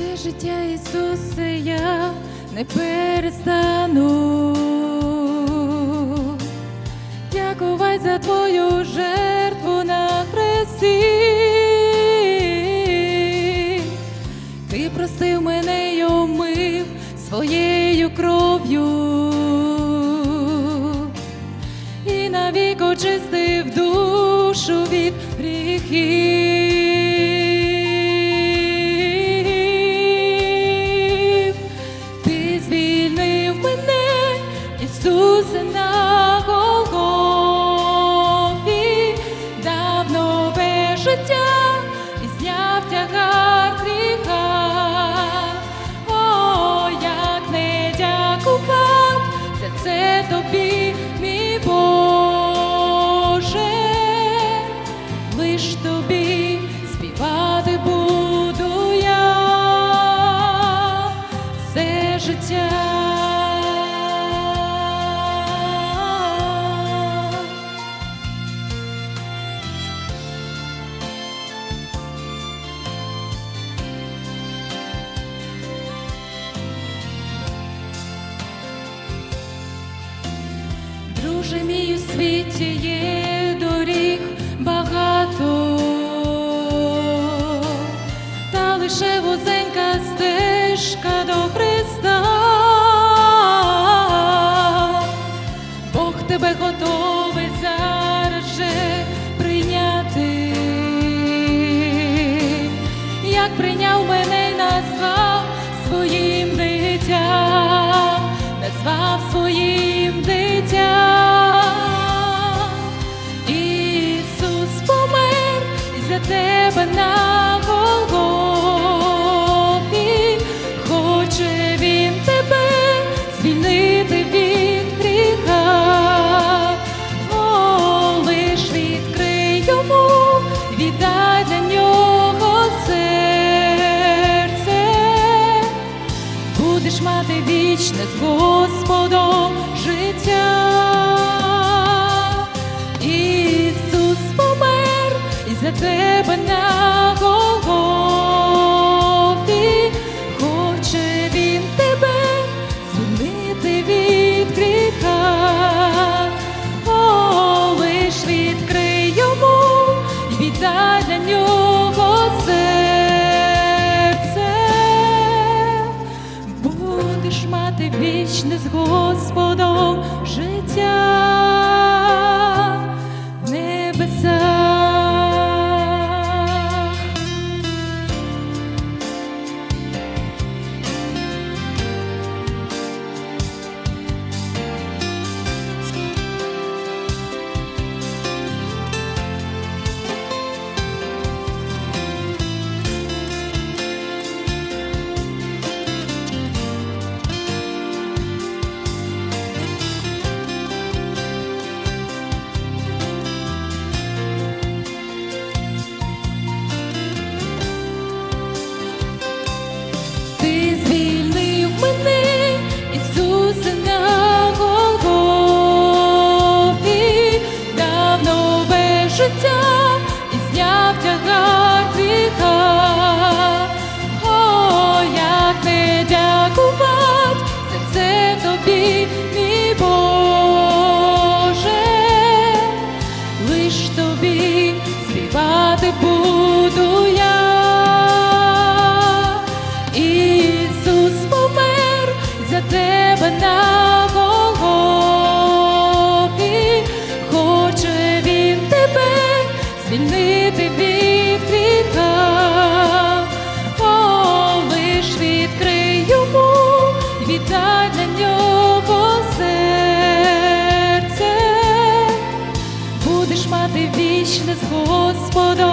Все життя Ісусе, я не перестану. Дякувати за Твою жертву на хресті. Ти простив мене й омив своєю кров'ю. І навік очистив душу від гріхів. Життя і зняв тягар гріха. О, як не дякувати за це тобі, мій Боже, лиш тобі співати буду я все життя. Друже мій у світі є доріг багато, та лише вузенька стежка до Христа. Бог тебе готовий зараз же прийняти, як прийняв мене й назвав своїм дитям, назвав своїм тебе на Голгофі, хоче він тебе звільнити від гріха. О, лиш відкрий йому, віддай для нього серце будеш мати вічне з Господом життя. За тебе на Голгофі, хоче він тебе звільнити від гріха. О, лиш відкрий йому і віддай для нього серце. Будеш мати вічне з Господом лиш тобі співати буду я. Ісус помер за тебе на Господом